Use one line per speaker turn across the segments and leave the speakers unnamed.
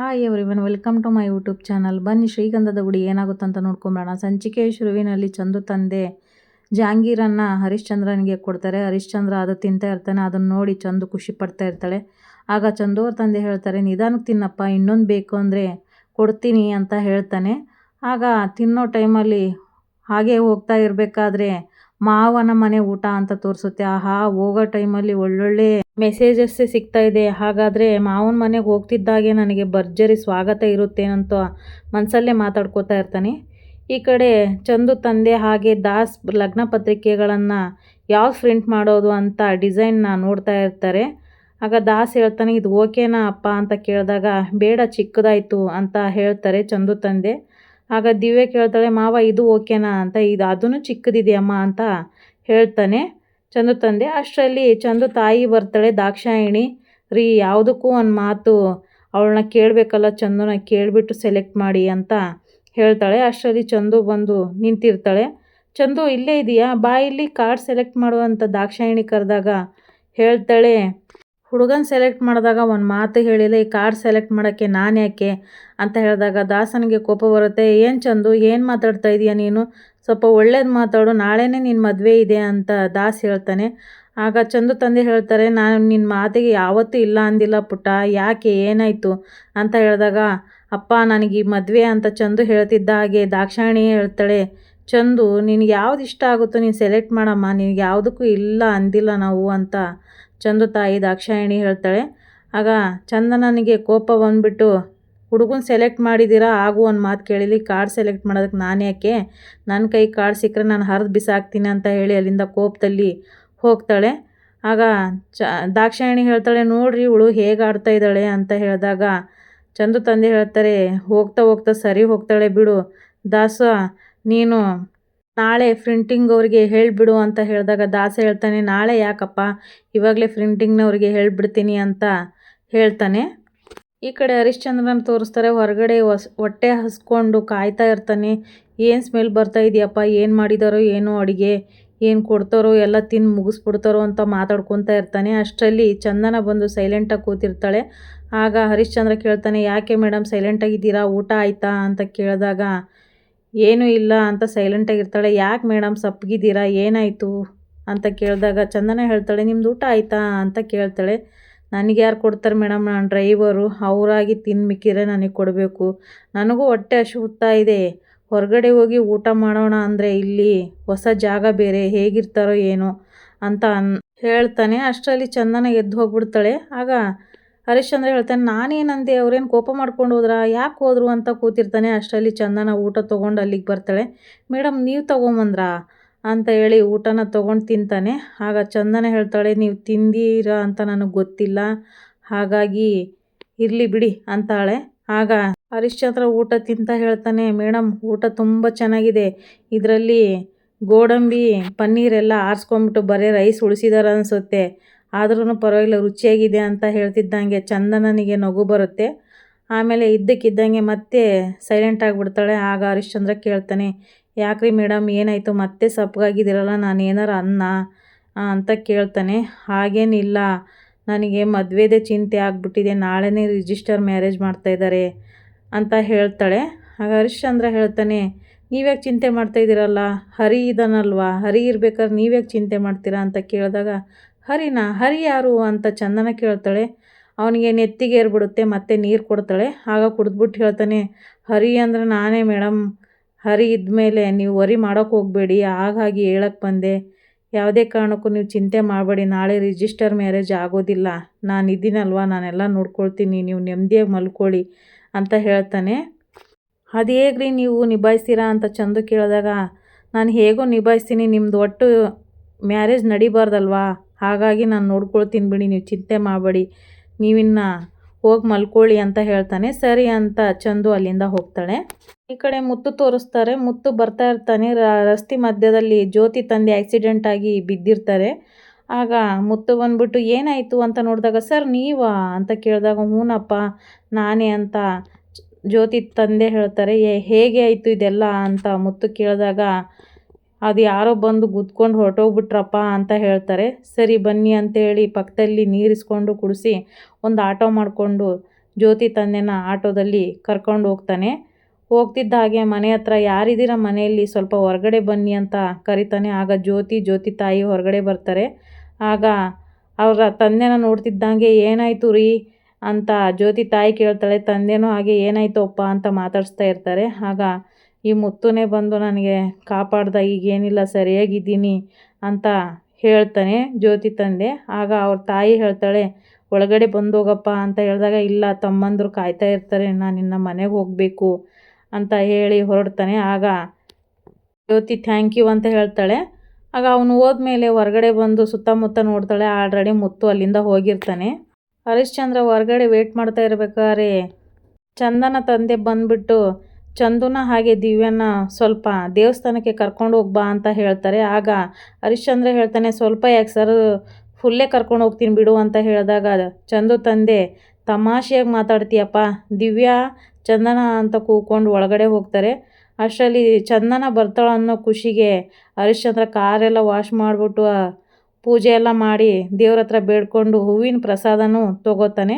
Hi everyone welcome to my YouTube channel ಬನ್ನಿ, ಶ್ರೀಗಂಧದ ಗುಡಿ ಏನಾಗುತ್ತೆ ಅಂತ ನೋಡ್ಕೊಂಬೇಡ ಸಂಚಿಕೆ ಶುರುವಿನಲ್ಲಿ ಚಂದು ತಂದೆ ಜಹಾಂಗೀರನ್ನು ಹರಿಶ್ಚಂದ್ರನಿಗೆ ಕೊಡ್ತಾರೆ. ಹರಿಶ್ಚಂದ್ರ ಅದು ತಿಂತಾ ಇರ್ತಾನೆ, ಅದನ್ನು ನೋಡಿ ಚಂದು ಖುಷಿ ಪಡ್ತಾ ಇರ್ತಾಳೆ. ಆಗ ಚಂದು ಅವ್ರ ತಂದೆ ಹೇಳ್ತಾರೆ, ನಿಧಾನಕ್ಕೆ ತಿನ್ನಪ್ಪ, ಇನ್ನೊಂದು ಬೇಕು ಅಂದರೆ ಕೊಡ್ತೀನಿ ಅಂತ ಹೇಳ್ತಾನೆ. ಆಗ ತಿನ್ನೋ ಟೈಮಲ್ಲಿ ಹಾಗೆ ಹೋಗ್ತಾ ಇರಬೇಕಾದ್ರೆ ಮಾವನ ಮನೆ ಊಟ ಅಂತ ತೋರಿಸುತ್ತೆ. ಆಹಾ, ಹೋಗೋ ಟೈಮಲ್ಲಿ ಒಳ್ಳೊಳ್ಳೆ ಮೆಸೇಜಸ್ಸೇ ಸಿಗ್ತಾ ಇದೆ. ಹಾಗಾದರೆ ಮಾವನ ಮನೆಗೆ ಹೋಗ್ತಿದ್ದಾಗೆ ನನಗೆ ಭರ್ಜರಿ ಸ್ವಾಗತ ಇರುತ್ತೇನಂತ ಮನಸಲ್ಲೇ ಮಾತಾಡ್ಕೋತಾ ಇರ್ತಾನೆ. ಈ ಕಡೆ ಚಂದು ತಂದೆ ಹಾಗೆ ದಾಸ್ ಲಗ್ನ ಪತ್ರಿಕೆಗಳನ್ನು ಯಾವ್ದು ಪ್ರಿಂಟ್ ಮಾಡೋದು ಅಂತ ಡಿಸೈನ್ನ ನೋಡ್ತಾ ಇರ್ತಾರೆ. ಆಗ ದಾಸ್ ಹೇಳ್ತಾನೆ, ಇದು ಓಕೆನಾ ಅಪ್ಪ? ಅಂತ ಕೇಳಿದಾಗ, ಬೇಡ ಚಿಕ್ಕದಾಯಿತು ಅಂತ ಹೇಳ್ತಾರೆ ಚಂದು ತಂದೆ. ಆಗ ದಿವ್ಯ ಕೇಳ್ತಾಳೆ, ಮಾವ, ಇದು ಓಕೆನಾ ಅಂತ? ಇದು ಅದೂ ಚಿಕ್ಕದಿದೆಯಮ್ಮ ಅಂತ ಹೇಳ್ತಾನೆ ಚಂದು ತಂದೆ. ಅಷ್ಟರಲ್ಲಿ ಚಂದು ತಾಯಿ ಬರ್ತಾಳೆ, ದಾಕ್ಷಾಯಿಣಿ, ರೀ, ಯಾವುದಕ್ಕೂ ಒಂದು ಮಾತು ಅವಳನ್ನ ಕೇಳಬೇಕಲ್ಲ ಚಂದನ, ಕೇಳಿಬಿಟ್ಟು ಸೆಲೆಕ್ಟ್ ಮಾಡಿ ಅಂತ ಹೇಳ್ತಾಳೆ. ಅಷ್ಟರಲ್ಲಿ ಚಂದು ಬಂದು ನಿಂತಿರ್ತಾಳೆ. ಚಂದು, ಇಲ್ಲೇ ಇದೆಯಾ? ಬಾ ಇಲ್ಲಿ, ಕಾರ್ಡ್ ಸೆಲೆಕ್ಟ್ ಮಾಡುವಂಥ ದಾಕ್ಷಾಯಿಣಿ ಕರೆದಾಗ ಹೇಳ್ತಾಳೆ ಹುಡುಗನ ಸೆಲೆಕ್ಟ್ ಮಾಡಿದಾಗ ಒಂದು ಮಾತು ಹೇಳಿಲ್ಲ ಈ ಕಾರ್ಡ್ ಸೆಲೆಕ್ಟ್ ಮಾಡೋಕ್ಕೆ ನಾನು ಯಾಕೆ? ಅಂತ ಹೇಳಿದಾಗ ದಾಸನಿಗೆ ಕೋಪ ಬರುತ್ತೆ, ಏನು ಚಂದು, ಏನು ಮಾತಾಡ್ತಾ ಇದೀಯ ನೀನು? ಸ್ವಲ್ಪ ಒಳ್ಳೇದು ಮಾತಾಡು, ನಾಳೆನೇ ನಿನ್ನ ಮದುವೆ ಇದೆ ಅಂತ ದಾಸ್ ಹೇಳ್ತಾನೆ. ಆಗ ಚಂದು ತಂದೆ ಹೇಳ್ತಾರೆ, ನಾನು ನಿನ್ನ ಮಾತಿಗೆ ಯಾವತ್ತೂ ಇಲ್ಲ ಅಂದಿಲ್ಲ ಪುಟ್ಟ, ಯಾಕೆ, ಏನಾಯಿತು? ಅಂತ ಹೇಳಿದಾಗ, ಅಪ್ಪ, ನನಗೆ ಈ ಮದುವೆ ಅಂತ ಚಂದು ಹೇಳ್ತಿದ್ದ ಹಾಗೆ ದಾಕ್ಷಾಯಣಿ ಹೇಳ್ತಾಳೆ, ಚಂದು, ನಿನಗೆ ಯಾವ್ದು ಇಷ್ಟ ಆಗುತ್ತೋ ನೀನು ಸೆಲೆಕ್ಟ್ ಮಾಡಮ್ಮ, ನಿನಗೆ ಯಾವುದಕ್ಕೂ ಇಲ್ಲ ಅಂದಿಲ್ಲ ನಾವು ಅಂತ ಚಂದು ತಾಯಿ ದಾಕ್ಷಾಯಣಿ ಹೇಳ್ತಾಳೆ, ಆಗ ಚಂದನನಿಗೆ ಕೋಪ ಬಂದುಬಿಟ್ಟು ಹುಡುಗನ ಸೆಲೆಕ್ಟ್ ಮಾಡಿದ್ದೀರಾ? ಆಗು ಒಂದು ಮಾತು ಕೇಳಿಲಿ ಕಾರ್ಡ್ ಸೆಲೆಕ್ಟ್ ಮಾಡೋದಕ್ಕೆ ನಾನು ಯಾಕೆ? ನನ್ನ ಕೈ ಕಾರ್ಡ್ ಸಿಕ್ಕರೆ ನಾನು ಹರಿದು ಬಿಸಾಕ್ತೀನಿ ಅಂತ ಹೇಳಿ ಅಲ್ಲಿಂದ ಕೋಪದಲ್ಲಿ ಹೋಗ್ತಾಳೆ. ಆಗ ಚ, ದಾಕ್ಷಾಯಣಿ ಹೇಳ್ತಾಳೆ, ನೋಡ್ರಿ ಇವಳು ಹೇಗೆ ಆಡ್ತಾ ಇದ್ದಾಳೆ? ಅಂತ ಹೇಳಿದಾಗ ಚಂದು ತಂದೆ ಹೇಳ್ತಾರೆ, ಹೋಗ್ತಾ ಹೋಗ್ತಾ ಸರಿ ಹೋಗ್ತಾಳೆ ಬಿಡು, ದಾಸ, ನೀನು ನಾಳೆ ಪ್ರಿಂಟಿಂಗ್ ಅವರಿಗೆ ಹೇಳಿಬಿಡು ಅಂತ ಹೇಳಿದಾಗ ದಾಸ ಹೇಳ್ತಾನೆ, ನಾಳೆ ಯಾಕಪ್ಪ ಇವಾಗಲೇ ಪ್ರಿಂಟಿಂಗ್ನವ್ರಿಗೆ ಹೇಳಿಬಿಡ್ತೀನಿ ಅಂತ ಹೇಳ್ತಾನೆ. ಈ ಕಡೆ ಹರಿಶ್ಚಂದ್ರನ ತೋರಿಸ್ತಾರೆ, ಹೊರಗಡೆ ಹೊಸ್, ಹೊಟ್ಟೆ ಹಸ್ಕೊಂಡು ಕಾಯ್ತಾ ಇರ್ತಾನೆ. ಏನು ಸ್ಮೆಲ್ ಬರ್ತಾ ಇದೆಯಪ್ಪ? ಏನು ಮಾಡಿದಾರೋ ಏನೋ ಅಡುಗೆ? ಏನು ಕೊಡ್ತಾರೋ ಎಲ್ಲ ತಿಂದು ಮುಗಿಸ್ಬಿಡ್ತಾರೋ ಅಂತ ಮಾತಾಡ್ಕೊತಾ ಇರ್ತಾನೆ. ಅಷ್ಟರಲ್ಲಿ ಚಂದನ ಬಂದು ಸೈಲೆಂಟಾಗಿ ಕೂತಿರ್ತಾಳೆ. ಆಗ ಹರಿಶ್ಚಂದ್ರ ಕೇಳ್ತಾನೆ, ಯಾಕೆ ಮೇಡಮ್ ಸೈಲೆಂಟಾಗಿದ್ದೀರಾ ಊಟ ಆಯಿತಾ? ಅಂತ ಕೇಳಿದಾಗ ಏನೂ ಇಲ್ಲ ಅಂತ ಸೈಲೆಂಟಾಗಿರ್ತಾಳೆ ಯಾಕೆ ಮೇಡಮ್ ಸಪ್ಪಗಿದ್ದೀರಾ? ಏನಾಯಿತು? ಅಂತ ಕೇಳಿದಾಗ, ಚಂದನ ಹೇಳ್ತಾಳೆ, ನಿಮ್ದು ಊಟ ಆಯಿತಾ? ಅಂತ ಕೇಳ್ತಾಳೆ. ನನಗೆ ಯಾರು ಕೊಡ್ತಾರೆ ಮೇಡಮ್ ನಾನು ಡ್ರೈವರು ಅವರಾಗಿ ತಿನ್ಮಿಕ್ಕಿದ್ರೆ ನನಗೆ ಕೊಡಬೇಕು. ನನಗೂ ಹೊಟ್ಟೆ ಹಸಿವುತ್ತಾ ಇದೆ. ಹೊರಗಡೆ ಹೋಗಿ ಊಟ ಮಾಡೋಣ ಅಂದರೆ ಇಲ್ಲಿ ಹೊಸ ಜಾಗ ಬೇರೆ, ಹೇಗಿರ್ತಾರೋ ಏನೋ ಅಂತ ಅನ್, ಹೇಳ್ತಾನೆ. ಅಷ್ಟರಲ್ಲಿ ಚಂದನ ಎದ್ದು ಹೋಗ್ಬಿಡ್ತಾಳೆ. ಆಗ ಹರಿಶ್ಚಂದ್ರ ಹೇಳ್ತಾನೆ, ನಾನೇನಂದೆ, ಅವ್ರೇನು ಕೋಪ ಮಾಡ್ಕೊಂಡು ಹೋದ್ರ? ಯಾಕೆ ಹೋದ್ರು ಅಂತ ಕೂತಿರ್ತಾನೆ, ಅಷ್ಟರಲ್ಲಿ ಚಂದನ ಊಟ ತೊಗೊಂಡು ಅಲ್ಲಿಗೆ ಬರ್ತಾಳೆ. ಮೇಡಮ್ ನೀವು ತೊಗೊಂಬಂದ್ರಾ? ಅಂತ ಹೇಳಿ ಊಟನ ತೊಗೊಂಡು ತಿಂತಾನೆ. ಆಗ ಚಂದನ ಹೇಳ್ತಾಳೆ, ನೀವು ತಿಂದೀರ ಅಂತ ನನಗೆ ಗೊತ್ತಿಲ್ಲ. ಹಾಗಾಗಿ ಇರಲಿ ಬಿಡಿ ಅಂತಾಳೆ. ಆಗ ಹರಿಶ್ಚಂದ್ರ ಊಟ ತಿಂತ ಹೇಳ್ತಾನೆ ಮೇಡಮ್ ಊಟ ತುಂಬ ಚೆನ್ನಾಗಿದೆ. ಇದರಲ್ಲಿ ಗೋಡಂಬಿ, ಪನ್ನೀರೆಲ್ಲ ಆರಿಸ್ಕೊಂಬಿಟ್ಟು ಬರೀ ರೈಸ್ ಉಳಿಸಿದಾರ ಅನಿಸುತ್ತೆ. ಆದ್ರೂ ಪರವಾಗಿಲ್ಲ, ರುಚಿಯಾಗಿದೆ ಅಂತ ಹೇಳ್ತಿದ್ದಂಗೆ ಚಂದನನಿಗೆ ನಗು ಬರುತ್ತೆ. ಆಮೇಲೆ ಇದ್ದಕ್ಕಿದ್ದಂಗೆ ಮತ್ತೆ ಸೈಲೆಂಟ್ ಆಗಿಬಿಡ್ತಾಳೆ. ಆಗ ಹರಿಶ್ಚಂದ್ರ ಕೇಳ್ತಾನೆ, ಯಾಕ್ರಿ ಮೇಡಮ್ ಏನಾಯಿತು? ಮತ್ತೆ ಸಪ್ಪಗಾಗಿದ್ದೀರಲ್ಲ, ನಾನು ಏನಾರು ಅನ್ನ ಅಂತ ಕೇಳ್ತಾನೆ. ಹಾಗೇನಿಲ್ಲ ನನಗೆ ಮದುವೆದೇ ಚಿಂತೆ ಆಗಿಬಿಟ್ಟಿದೆ. ನಾಳೆನೇ ರಿಜಿಸ್ಟರ್ ಮ್ಯಾರೇಜ್ ಮಾಡ್ತಾಯಿದ್ದಾರೆ ಅಂತ ಹೇಳ್ತಾಳೆ. ಆಗ ಹರಿಶ್ಚಂದ್ರ ಹೇಳ್ತಾನೆ, ನೀವ್ಯಾಕೆ ಚಿಂತೆ ಮಾಡ್ತಾಯಿದ್ದೀರಲ್ಲ ಹರಿ ಇದನ್ನಲ್ವಾ ಹರಿ ಇರ್ಬೇಕಾದ್ರೆ ನೀವ್ಯಾಕೆ ಚಿಂತೆ ಮಾಡ್ತೀರಾ? ಅಂತ ಕೇಳಿದಾಗ ಹರಿನಾ, ಹರಿ ಯಾರು ಅಂತ ಚಂದನ ಕೇಳ್ತಾಳೆ. ಅವನಿಗೆ ನೆತ್ತಿಗೆ ಏರ್ಬಿಡುತ್ತೆ ಮತ್ತೆ ನೀರು ಕೊಡ್ತಾಳೆ. ಆಗ ಕುಡಿದ್ಬಿಟ್ಟು ಹೇಳ್ತಾನೆ, ಹರಿ ಅಂದರೆ ನಾನೇ ಮೇಡಮ್ ಹರಿ ಇದ್ಮೇಲೆ ನೀವು ವರಿ ಮಾಡೋಕ್ಕೆ ಹೋಗಬೇಡಿ. ಹಾಗಾಗಿ ಹೇಳಕ್ಕೆ ಬಂದೆ. ಯಾವುದೇ ಕಾರಣಕ್ಕೂ ನೀವು ಚಿಂತೆ ಮಾಡಬೇಡಿ. ನಾಳೆ ರಿಜಿಸ್ಟರ್ ಮ್ಯಾರೇಜ್ ಆಗೋದಿಲ್ಲ. ನಾನು ಇದ್ದೀನಲ್ವ? ನಾನೆಲ್ಲ ನೋಡ್ಕೊಳ್ತೀನಿ. ನೀವು ನೆಮ್ಮದಿಯಾಗಿ ಮಲ್ಕೊಳ್ಳಿ ಅಂತ ಹೇಳ್ತಾನೆ. ಅದು ಹೇಗ್ರಿ ನೀವು ನಿಭಾಯಿಸ್ತೀರಾ? ಅಂತ ಚಂದು ಕೇಳಿದಾಗ, ನಾನು ಹೇಗೋ ನಿಭಾಯಿಸ್ತೀನಿ. ನಿಮ್ಮದು ಒಟ್ಟು ಮ್ಯಾರೇಜ್ ನಡಿಬಾರ್ದಲ್ವಾ? ಹಾಗಾಗಿ ನಾನು ನೋಡ್ಕೊಳ್ತೀನಿ ಬಿಡಿ, ನೀವು ಚಿಂತೆ ಮಾಡಬೇಡಿ. ನೀವಿನ್ನು ಹೋಗಿ ಮಲ್ಕೊಳ್ಳಿ ಅಂತ ಹೇಳ್ತಾನೆ. ಸರಿ ಅಂತ ಚಂದು ಅಲ್ಲಿಂದ ಹೋಗ್ತಾಳೆ. ಈ ಕಡೆ ಮುತ್ತು ತೋರಿಸ್ತಾರೆ. ಮುತ್ತು ಬರ್ತಾ ಇರ್ತಾನೆ. ರಸ್ತೆ ಮಧ್ಯದಲ್ಲಿ ಜ್ಯೋತಿ ತಂದೆ ಆಕ್ಸಿಡೆಂಟ್ ಆಗಿ ಬಿದ್ದಿರ್ತಾರೆ. ಆಗ ಮುತ್ತು ಬಂದ್ಬಿಟ್ಟು, ಏನಾಯಿತು ಅಂತ ನೋಡಿದಾಗ, ಸರ್, ನೀವಾ? ಅಂತ ಕೇಳಿದಾಗ ಹ್ಞೂನಪ್ಪ ನಾನೇ ಅಂತ ಜ್ಯೋತಿ ತಂದೆ ಹೇಳ್ತಾರೆ. ಹೇಗೆ ಆಯಿತು ಇದೆಲ್ಲ? ಅಂತ ಮುತ್ತು ಕೇಳಿದಾಗ ಅದು ಯಾರೋ ಬಂದು ಗುದ್ಕೊಂಡು ಹೊರಟೋಗ್ಬಿಟ್ರಪ್ಪ ಅಂತ ಹೇಳ್ತಾರೆ. ಸರಿ ಬನ್ನಿ ಅಂತೇಳಿ ಪಕ್ಕದಲ್ಲಿ ನೀರಿಸ್ಕೊಂಡು ಕುಡಿಸಿ ಒಂದು ಆಟೋ ಮಾಡಿಕೊಂಡು ಜ್ಯೋತಿ ತಂದೆನ ಆಟೋದಲ್ಲಿ ಕರ್ಕೊಂಡು ಹೋಗ್ತಾನೆ. ಹೋಗ್ತಿದ್ದ ಹಾಗೆ ಮನೆ ಹತ್ರ ಯಾರಿದ್ದೀರ ಮನೆಯಲ್ಲಿ? ಸ್ವಲ್ಪ ಹೊರಗಡೆ ಬನ್ನಿ ಅಂತ ಕರಿತಾನೆ. ಆಗ ಜ್ಯೋತಿ ಜ್ಯೋತಿ ತಾಯಿ ಹೊರಗಡೆ ಬರ್ತಾರೆ. ಆಗ ಅವರ ತಂದೆನ ನೋಡ್ತಿದ್ದಂಗೆ ಏನಾಯಿತು ರೀ ಅಂತ ಜ್ಯೋತಿ ತಾಯಿ ಕೇಳ್ತಾಳೆ. ತಂದೆನೂ ಹಾಗೆ ಏನಾಯ್ತು ಅಪ್ಪ ಅಂತ ಮಾತಾಡಿಸ್ತಾ ಇರ್ತಾರೆ. ಆಗ ಈ ಮುತ್ತುನೇ ಬಂದು ನನಗೆ ಕಾಪಾಡ್ದ, ಈಗೇನಿಲ್ಲ, ಸರಿಯಾಗಿದ್ದೀನಿ ಅಂತ ಹೇಳ್ತಾನೆ ಜ್ಯೋತಿ ತಂದೆ. ಆಗ ಅವ್ರ ತಾಯಿ ಹೇಳ್ತಾಳೆ, ಒಳಗಡೆ ಬಂದೋಗಪ್ಪ ಅಂತ ಹೇಳಿದಾಗ, ಇಲ್ಲ, ತಮ್ಮಂದರು ಕಾಯ್ತಾ ಇರ್ತಾರೆ, ನಾನು ನಿನ್ನ ಮನೆಗೆ ಹೋಗಬೇಕು ಅಂತ ಹೇಳಿ ಹೊರಡ್ತಾನೆ. ಆಗ ಜ್ಯೋತಿ ಥ್ಯಾಂಕ್ ಯು ಅಂತ ಹೇಳ್ತಾಳೆ. ಆಗ ಅವನು ಹೋದ್ಮೇಲೆ ಹೊರಗಡೆ ಬಂದು ಸುತ್ತಮುತ್ತ ನೋಡ್ತಾಳೆ. ಆಲ್ರೆಡಿ ಮುತ್ತು ಅಲ್ಲಿಂದ ಹೋಗಿರ್ತಾನೆ. ಹರಿಶ್ಚಂದ್ರ, ಹೊರಗಡೆ ವೇಟ್ ಮಾಡ್ತಾ ಇರ್ಬೇಕಾದ್ರೆ ಚಂದನ ತಂದೆ ಬಂದ್ಬಿಟ್ಟು ಚಂದುನ ಹಾಗೆ ದಿವ್ಯನ ಸ್ವಲ್ಪ ದೇವಸ್ಥಾನಕ್ಕೆ ಕರ್ಕೊಂಡು ಹೋಗ್ಬಾ ಅಂತ ಹೇಳ್ತಾರೆ. ಆಗ ಹರಿಶ್ಚಂದ್ರ ಹೇಳ್ತಾನೆ, ಸ್ವಲ್ಪ ಯಾಕೆ ಸರ್ ಫುಲ್ಲೇ ಕರ್ಕೊಂಡು ಹೋಗ್ತೀನಿ ಬಿಡು ಅಂತ ಹೇಳಿದಾಗ, ಚಂದು ತಂದೆ, ತಮಾಷೆಯಾಗಿ ಮಾತಾಡ್ತೀಯಪ್ಪ. ದಿವ್ಯಾ ಚಂದನ ಅಂತ ಕೂಕೊಂಡು ಒಳಗಡೆ ಹೋಗ್ತಾರೆ. ಅಷ್ಟರಲ್ಲಿ ಚಂದನ ಬರ್ತಾಳ ಅನ್ನೋ ಖುಷಿಗೆ ಹರಿಶ್ಚಂದ್ರ ಕಾರೆಲ್ಲ ವಾಶ್ ಮಾಡಿಬಿಟ್ಟು ಪೂಜೆ ಎಲ್ಲ ಮಾಡಿ ದೇವ್ರ ಹತ್ರ ಬೇಡ್ಕೊಂಡು ಹೂವಿನ ಪ್ರಸಾದನೂ ತೊಗೋತಾನೆ.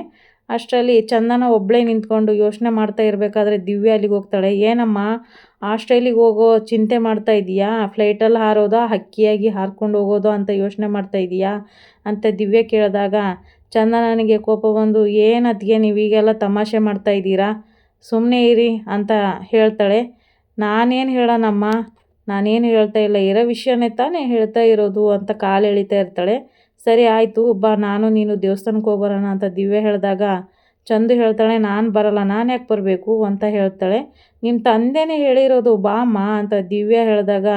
ಅಷ್ಟರಲ್ಲಿ ಚಂದನ ಒಬ್ಬಳೇ ನಿಂತ್ಕೊಂಡು ಯೋಚನೆ ಮಾಡ್ತಾ ಇರಬೇಕಾದ್ರೆ ದಿವ್ಯ ಅಲ್ಲಿಗೆ ಹೋಗ್ತಾಳೆ. ಏನಮ್ಮ, ಆಸ್ಟ್ರೇಲಿಗೆ ಹೋಗೋ ಚಿಂತೆ ಮಾಡ್ತಾ ಇದೀಯಾ? ಫ್ಲೈಟಲ್ಲಿ ಹಾರೋದಾ? ಹಕ್ಕಿಯಾಗಿ ಹಾರ್ಕೊಂಡು ಹೋಗೋದು ಅಂತ ಯೋಚನೆ ಮಾಡ್ತಾ ಇದೀಯಾ? ಅಂತ ದಿವ್ಯ ಕೇಳಿದಾಗ, ಚಂದನನಿಗೆ ಕೋಪ ಬಂದು, ಏನು ಅತ್ತಿಗೆ ನೀವು ತಮಾಷೆ ಮಾಡ್ತಾ ಇದ್ದೀರಾ? ಸುಮ್ಮನೆ ಇರಿ ಅಂತ ಹೇಳ್ತಾಳೆ. ನಾನೇನು ಹೇಳೋಣಮ್ಮ? ನಾನೇನು ಹೇಳ್ತಾ ಇಲ್ಲ. ಇರೋ ವಿಷಯನೇ ತಾನೇ ಹೇಳ್ತಾ ಇರೋದು ಅಂತ ಕಾಲು ಎಳಿತಾ ಇರ್ತಾಳೆ. ಸರಿ ಆಯಿತು ಬಾ ನಾನು ನೀನು ದೇವಸ್ಥಾನಕ್ಕೆ ಹೋಗ್ಬರೋಣ ಅಂತ ದಿವ್ಯ ಹೇಳಿದಾಗ, ಚಂದು ಹೇಳ್ತಾಳೆ, ನಾನು ಬರಲ್ಲ, ನಾನು ಯಾಕೆ ಬರಬೇಕು ಅಂತ ಹೇಳ್ತಾಳೆ. ನಿಮ್ಮ ತಂದೆನೇ ಹೇಳಿರೋದು ಬಾ ಅಮ್ಮ ಅಂತ ದಿವ್ಯ ಹೇಳಿದಾಗ,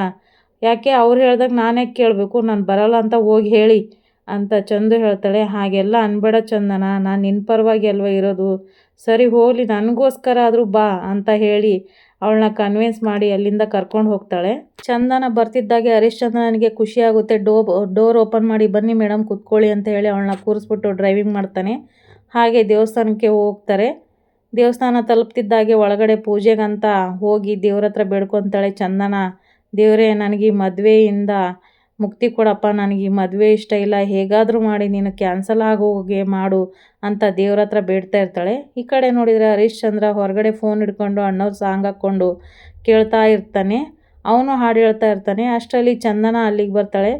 ಯಾಕೆ ಅವ್ರು ಹೇಳಿದಾಗ ನಾನು ಕೇಳಬೇಕು, ನಾನು ಬರಲ್ಲ ಅಂತ ಹೋಗಿ ಹೇಳಿ ಅಂತ ಚಂದು ಹೇಳ್ತಾಳೆ. ಹಾಗೆಲ್ಲ ಅನ್ಬೇಡ ಚಂದನ, ನಾನು ನಿನ್ನ ಪರವಾಗಿ ಅಲ್ವ ಇರೋದು. ಸರಿ ಹೋಗಲಿ, ನನಗೋಸ್ಕರ ಆದರೂ ಬಾ ಅಂತ ಹೇಳಿ ಅವಳನ್ನ ಕನ್ವಿನ್ಸ್ ಮಾಡಿ ಅಲ್ಲಿಂದ ಕರ್ಕೊಂಡು ಹೋಗ್ತಾಳೆ. ಚಂದನ ಬರ್ತಿದ್ದಾಗೆ ಹರಿಶ್ಚಂದ್ರನಿಗೆ ಖುಷಿ ಖುಷಿಯಾಗುತ್ತೆ ಡೋ ಡೋರ್ ಓಪನ್ ಮಾಡಿ ಬನ್ನಿ ಮೇಡಮ್ ಕೂತ್ಕೊಳ್ಳಿ ಅಂತ ಹೇಳಿ ಅವಳನ್ನ ಕೂರಿಸ್ಬಿಟ್ಟು ಡ್ರೈವಿಂಗ್ ಮಾಡ್ತಾನೆ. ಹಾಗೆ ದೇವಸ್ಥಾನಕ್ಕೆ ಹೋಗ್ತಾರೆ. ದೇವಸ್ಥಾನ ತಲುಪ್ತಿದ್ದಾಗೆ ಒಳಗಡೆ ಪೂಜೆಗಂತ ಹೋಗಿ ದೇವ್ರ ಹತ್ರ ಬೇಡ್ಕೊತಾಳೆ ಚಂದನ. ದೇವರೇ, ನನಗೆ ಮದುವೆಯಿಂದ ಮುಕ್ತಿ ಕೊಡಪ್ಪ, ನನಗೆ ಈ ಮದುವೆ ಇಷ್ಟ ಇಲ್ಲ, ಹೇಗಾದರೂ ಮಾಡಿ ನೀನು ಕ್ಯಾನ್ಸಲ್ ಆಗೋಗೆ ಮಾಡು ಅಂತ ದೇವ್ರ ಹತ್ರ ಬೇಡ್ತಾ ಇರ್ತಾಳೆ. ಈ ಕಡೆ ನೋಡಿದರೆ ಹರೀಶ್ ಚಂದ್ರ ಹೊರಗಡೆ ಫೋನ್ ಹಿಡ್ಕೊಂಡು ಅಣ್ಣವ್ರ ಸಾಂಗ್ ಹಾಕ್ಕೊಂಡು ಕೇಳ್ತಾ ಇರ್ತಾನೆ. ಅವನು ಹಾಡು ಹೇಳ್ತಾ ಇರ್ತಾನೆ. ಅಷ್ಟರಲ್ಲಿ ಚಂದನ ಅಲ್ಲಿಗೆ ಬರ್ತಾಳೆ.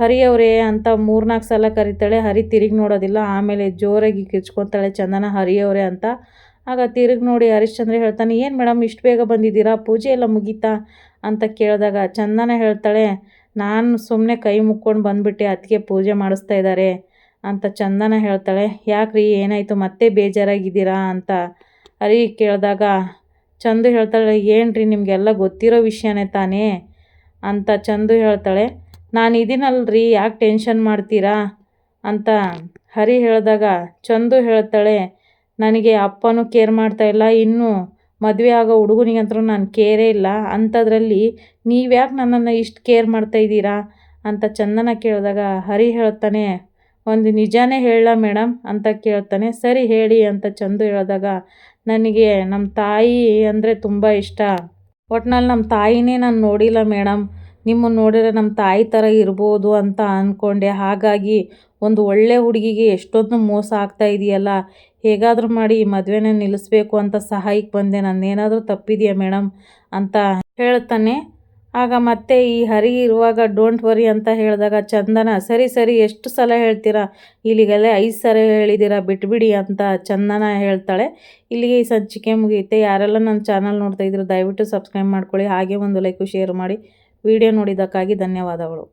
ಹರಿಯವರೇ ಅಂತ ಮೂರ್ನಾಲ್ಕು ಸಲ ಕರಿತಾಳೆ. ಹರಿ ತಿರುಗಿ ನೋಡೋದಿಲ್ಲ, ಆಮೇಲೆ ಜೋರಾಗಿ ಕಿರ್ಚ್ಕೊತಾಳೆ ಚಂದನ ಹರಿಯವರೇ ಅಂತ. ಆಗ ತಿರುಗಿ ನೋಡಿ ಹರಿಶ್ಚಂದ್ರ ಹೇಳ್ತಾನೆ, ಏನು ಮೇಡಮ್, ಇಷ್ಟು ಬೇಗ ಬಂದಿದ್ದೀರಾ? ಪೂಜೆ ಎಲ್ಲ ಮುಗೀತಾ? ಅಂತ ಕೇಳಿದಾಗ ಚಂದನ ಹೇಳ್ತಾಳೆ ನಾನು ಸುಮ್ಮನೆ ಕೈ ಮುಕ್ಕೊಂಡು ಬಂದುಬಿಟ್ಟೆ ಅತ್ತಿಗೆ ಪೂಜೆ ಮಾಡಿಸ್ತಾ ಇದ್ದಾರೆ ಅಂತ ಚಂದನ ಹೇಳ್ತಾಳೆ. ಯಾಕ್ರಿ, ಏನಾಯಿತು? ಮತ್ತೆ ಬೇಜಾರಾಗಿದ್ದೀರಾ ಅಂತ. ಹರಿ ಕೇಳಿದಾಗ, ಚಂದು ಹೇಳ್ತಾಳೆ ಏನು ರೀ ನಿಮಗೆಲ್ಲ ಗೊತ್ತಿರೋ ವಿಷಯನೇ ತಾನೇ ಅಂತ ಚಂದು ಹೇಳ್ತಾಳೆ. ನಾನು ಇದೀನಲ್ರಿ, ಯಾಕೆ ಟೆನ್ಷನ್ ಮಾಡ್ತೀರಾ ಅಂತ ಹರಿ ಹೇಳಿದಾಗ, ಚಂದು ಹೇಳ್ತಾಳೆ, ನನಗೆ ಅಪ್ಪನೂ ಕೇರ್ ಮಾಡ್ತಾ ಇಲ್ಲ, ಇನ್ನೂ ಮದುವೆ ಆಗೋ ಹುಡುಗನಿಗಂತೂ ನಾನು ಕೇರೇ ಇಲ್ಲ. ಅಂಥದ್ರಲ್ಲಿ ನೀವ್ಯಾಕೆ ನನ್ನನ್ನು ಇಷ್ಟು ಕೇರ್ ಮಾಡ್ತಾ ಇದ್ದೀರಾ? ಅಂತ ಚಂದನ ಕೇಳಿದಾಗ ಹರಿ ಹೇಳ್ತಾನೆ ಒಂದು ನಿಜಾನೇ ಹೇಳ ಮೇಡಮ್ ಅಂತ ಕೇಳ್ತಾನೆ. ಸರಿ ಹೇಳಿ ಅಂತ ಚಂದು ಹೇಳಿದಾಗ, ನನಗೆ ನಮ್ಮ ತಾಯಿ ಅಂದರೆ ತುಂಬ ಇಷ್ಟ. ಒಟ್ನಲ್ಲಿ ನಮ್ಮ ತಾಯಿನೇ ನಾನು ನೋಡಿಲ್ಲ ಮೇಡಮ್ ನಿಮ್ಮನ್ನು ನೋಡಿದ್ರೆ ನಮ್ಮ ತಾಯಿ ಥರ ಇರ್ಬೋದು ಅಂತ ಅಂದ್ಕೊಂಡೆ ಹಾಗಾಗಿ ಒಂದು ಒಳ್ಳೆ ಹುಡುಗಿಗೆ ಎಷ್ಟೊಂದು ಮೋಸ ಆಗ್ತಾ ಇದೆಯಲ್ಲ, ಹೇಗಾದರೂ ಮಾಡಿ ಮದುವೆನ ನಿಲ್ಲಿಸ್ಬೇಕು ಅಂತ ಸಹಾಯಕ್ಕೆ ಬಂದೆ, ನನ್ನೇನಾದರೂ ತಪ್ಪಿದೆಯಾ ಮೇಡಮ್ ಅಂತ ಹೇಳ್ತಾನೆ ಆಗ ಮತ್ತೆ ಈ ಹರಿ ಇರುವಾಗ, ಡೋಂಟ್ ವರಿ ಅಂತ ಹೇಳಿದಾಗ ಚಂದನ, ಸರಿ ಸರಿ, ಎಷ್ಟು ಸಲ ಹೇಳ್ತೀರಾ? ಇಲ್ಲಿಗೆಲ್ಲ ಐದು ಸಲ ಹೇಳಿದ್ದೀರಾ? ಬಿಟ್ಬಿಡಿ ಅಂತ ಚಂದನ ಹೇಳ್ತಾಳೆ. ಇಲ್ಲಿಗೆ ಈ ಸಂಚಿಕೆ ಮುಗಿಯುತ್ತೆ. ಯಾರೆಲ್ಲ ನನ್ನ ಚಾನಲ್ ನೋಡ್ತಾ ಇದ್ರು ದಯವಿಟ್ಟು ಸಬ್ಸ್ಕ್ರೈಬ್ ಮಾಡ್ಕೊಳ್ಳಿ. ಹಾಗೆ ಒಂದು ಲೈಕು, ಶೇರ್ ಮಾಡಿ. ವಿಡಿಯೋ ನೋಡಿದ್ದಕ್ಕಾಗಿ ಧನ್ಯವಾದಗಳು.